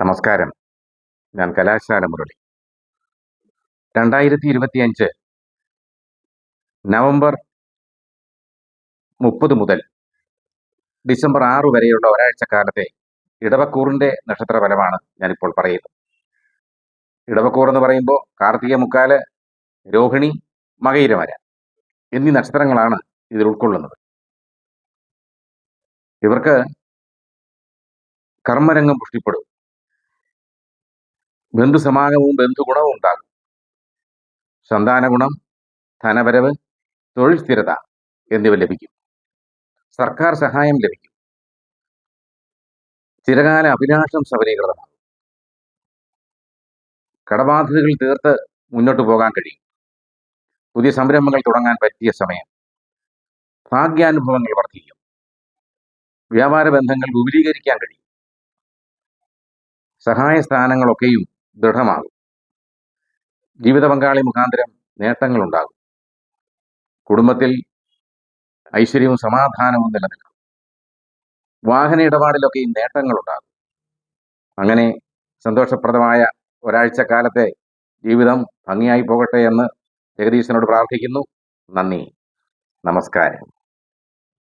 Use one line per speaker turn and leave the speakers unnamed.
നമസ്കാരം. ഞാൻ കലാശാല മുരളി. രണ്ടായിരത്തി ഇരുപത്തിയഞ്ച് നവംബർ മുപ്പത് മുതൽ ഡിസംബർ ആറ് വരെയുള്ള ഒരാഴ്ച കാലത്തെ ഇടവക്കൂറിന്റെ നക്ഷത്ര ഫലമാണ് ഞാനിപ്പോൾ പറയുന്നത്. ഇടവക്കൂർ എന്ന് പറയുമ്പോൾ കാർത്തിക മുക്കാൽ രോഹിണി മകയിരമര എന്നീ നക്ഷത്രങ്ങളാണ് ഇതിൽ ഉൾക്കൊള്ളുന്നത്. ഇവർക്ക് കർമ്മരംഗം പുഷ്ടിപ്പെടും. ബന്ധുസമാഗമവും ബന്ധുഗുണവും ഉണ്ടാകും. സന്താന ഗുണം ധനവരവ് തൊഴിൽ സ്ഥിരത എന്നിവ ലഭിക്കും. സർക്കാർ സഹായം ലഭിക്കും. ചിരകാല അഭിലാഷം സബലീകൃതമാകും. കടബാധ്യതകൾ തീർത്ത് മുന്നോട്ട് പോകാൻ കഴിയും. പുതിയ സംരംഭങ്ങൾ തുടങ്ങാൻ പറ്റിയ സമയം. ഭാഗ്യാനുഭവങ്ങൾ വർദ്ധിക്കും. വ്യാപാര ബന്ധങ്ങൾ വിപുലീകരിക്കാൻ കഴിയും. സഹായ സ്ഥാനങ്ങളൊക്കെയും ദൃഢമാകും. ജീവിത പങ്കാളി മുഖാന്തരം നേട്ടങ്ങളുണ്ടാകും. കുടുംബത്തിൽ ഐശ്വര്യവും സമാധാനവും നിലനിൽക്കും. വാഹന ഇടപാടിലൊക്കെയും നേട്ടങ്ങളുണ്ടാകും. അങ്ങനെ സന്തോഷപ്രദമായ ഒരാഴ്ച കാലത്തെ ജീവിതം ഭംഗിയായി പോകട്ടെ എന്ന് ജഗദീശനോട് പ്രാർത്ഥിക്കുന്നു. നന്ദി. നമസ്കാരം.